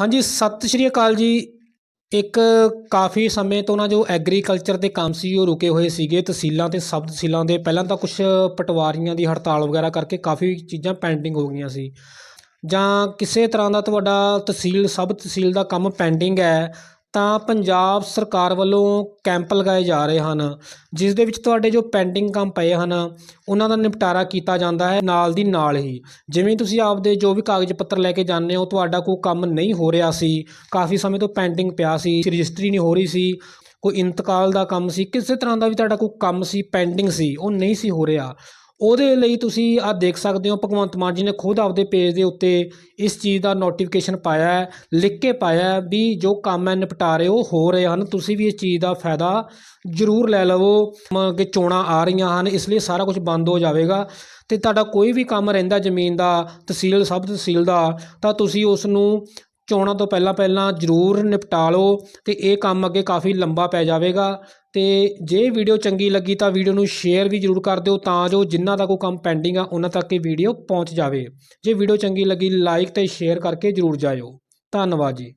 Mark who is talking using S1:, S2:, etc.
S1: ਹਾਂਜੀ, ਸਤਿ ਸ਼੍ਰੀ ਅਕਾਲ ਜੀ। ਇੱਕ ਕਾਫੀ ਸਮੇਂ ਤੋਂ ਨਾ ਜੋ ਐਗਰੀਕਲਚਰ ਦੇ ਕੰਮ ਸੀ, ਉਹ ਰੁਕੇ ਹੋਏ ਸੀਗੇ। ਤਹਿਸੀਲਾਂ ਤੇ ਸਬ ਤਹਿਸੀਲਾਂ ਦੇ ਪਹਿਲਾਂ ਤਾਂ ਕੁਝ ਪਟਵਾਰੀਆਂ ਦੀ ਹੜਤਾਲ ਵਗੈਰਾ ਕਰਕੇ ਕਾਫੀ ਚੀਜ਼ਾਂ ਪੈਂਡਿੰਗ ਹੋ ਗਈਆਂ ਸੀ। ਜਾਂ ਕਿਸੇ ਤਰ੍ਹਾਂ ਦਾ ਤੁਹਾਡਾ ਤਹਿਸੀਲ, ਸਬ ਤਹਿਸੀਲ ਦਾ ਕੰਮ ਪੈਂਡਿੰਗ ਹੈ ਤਾਂ ਪੰਜਾਬ ਸਰਕਾਰ ਵੱਲੋਂ ਕੈਂਪ ਲਗਾਏ ਜਾ ਰਹੇ ਹਨ, ਜਿਸ ਦੇ ਵਿੱਚ ਤੁਹਾਡੇ ਜੋ ਪੈਂਡਿੰਗ ਕੰਮ ਪਏ ਹਨ, ਉਹਨਾਂ ਦਾ ਨਿਪਟਾਰਾ ਕੀਤਾ ਜਾਂਦਾ ਹੈ ਨਾਲ ਦੀ ਨਾਲ ਹੀ। ਜਿਵੇਂ ਤੁਸੀਂ ਆਪਦੇ ਜੋ ਵੀ ਕਾਗਜ਼ ਪੱਤਰ ਲੈ ਕੇ ਜਾਂਦੇ ਹੋ, ਤੁਹਾਡਾ ਕੋਈ ਕੰਮ ਨਹੀਂ ਹੋ ਰਿਹਾ ਸੀ, ਕਾਫੀ ਸਮੇਂ ਤੋਂ ਪੈਂਡਿੰਗ ਪਿਆ ਸੀ, ਰਜਿਸਟਰੀ ਨਹੀਂ ਹੋ ਰਹੀ ਸੀ, ਕੋਈ ਇੰਤਕਾਲ ਦਾ ਕੰਮ ਸੀ, ਕਿਸੇ ਤਰ੍ਹਾਂ ਦਾ ਵੀ ਤੁਹਾਡਾ ਕੋਈ ਕੰਮ ਸੀ, ਪੈਂਡਿੰਗ ਸੀ, ਉਹ ਨਹੀਂ ਸੀ ਹੋ ਰਿਹਾ। ਉਹਦੇ ਲਈ ਤੁਸੀਂ ਆ ਦੇਖ ਸਕਦੇ ਹੋ, ਭਗਵੰਤ ਮਾਨ ਜੀ ਨੇ ਖੁਦ ਆਪਦੇ ਪੇਜ ਦੇ ਉੱਤੇ ਇਸ ਚੀਜ਼ ਦਾ ਨੋਟੀਫਿਕੇਸ਼ਨ ਪਾਇਆ ਹੈ, ਲਿਖ ਕੇ ਪਾਇਆ ਹੈ ਵੀ ਜੋ ਕੰਮ ਹੈ ਨਿਪਟਾਰੇ ਉਹ ਹੋ ਰਹੇ ਹਨ, ਤੁਸੀਂ ਵੀ ਇਸ ਚੀਜ਼ ਦਾ ਫਾਇਦਾ ਜ਼ਰੂਰ ਲੈ ਲਵੋ। ਕਿ ਚੋਣਾਂ ਆ ਰਹੀਆਂ ਹਨ, ਇਸ ਲਈ ਸਾਰਾ ਕੁਝ ਬੰਦ ਹੋ ਜਾਵੇਗਾ। ਤੇ ਤੁਹਾਡਾ ਕੋਈ ਵੀ ਕੰਮ ਰਹਿੰਦਾ ਜ਼ਮੀਨ ਦਾ, ਤਹਿਸੀਲ, ਸਬ ਤਹਿਸੀਲ ਦਾ, ਤਾਂ ਤੁਸੀਂ ਉਸ ਨੂੰ ਚੋਣਾਂ ਤੋਂ ਪਹਿਲਾਂ ਪਹਿਲਾਂ ਜ਼ਰੂਰ ਨਿਪਟਾ ਲਓ ਤੇ ਇਹ ਕੰਮ ਅੱਗੇ ਕਾਫੀ ਲੰਬਾ ਪੈ ਜਾਵੇਗਾ। ਤੇ ਜੇ ਵੀਡੀਓ ਚੰਗੀ ਲੱਗੀ ਤਾਂ ਵੀਡੀਓ ਨੂੰ ਸ਼ੇਅਰ ਵੀ ਜ਼ਰੂਰ ਕਰ ਦਿਓ ਤਾਂ ਜੋ ਜਿਨ੍ਹਾਂ ਦਾ ਕੋਈ ਕੰਮ ਪੈਂਡਿੰਗ ਆ, ਉਹਨਾਂ ਤੱਕ ਇਹ ਵੀਡੀਓ ਪਹੁੰਚ ਜਾਵੇ। ਜੇ ਵੀਡੀਓ ਚੰਗੀ ਲੱਗੀ, ਲਾਈਕ ਤੇ ਸ਼ੇਅਰ ਕਰਕੇ ਜ਼ਰੂਰ ਜਾਇਓ। ਧੰਨਵਾਦ ਜੀ।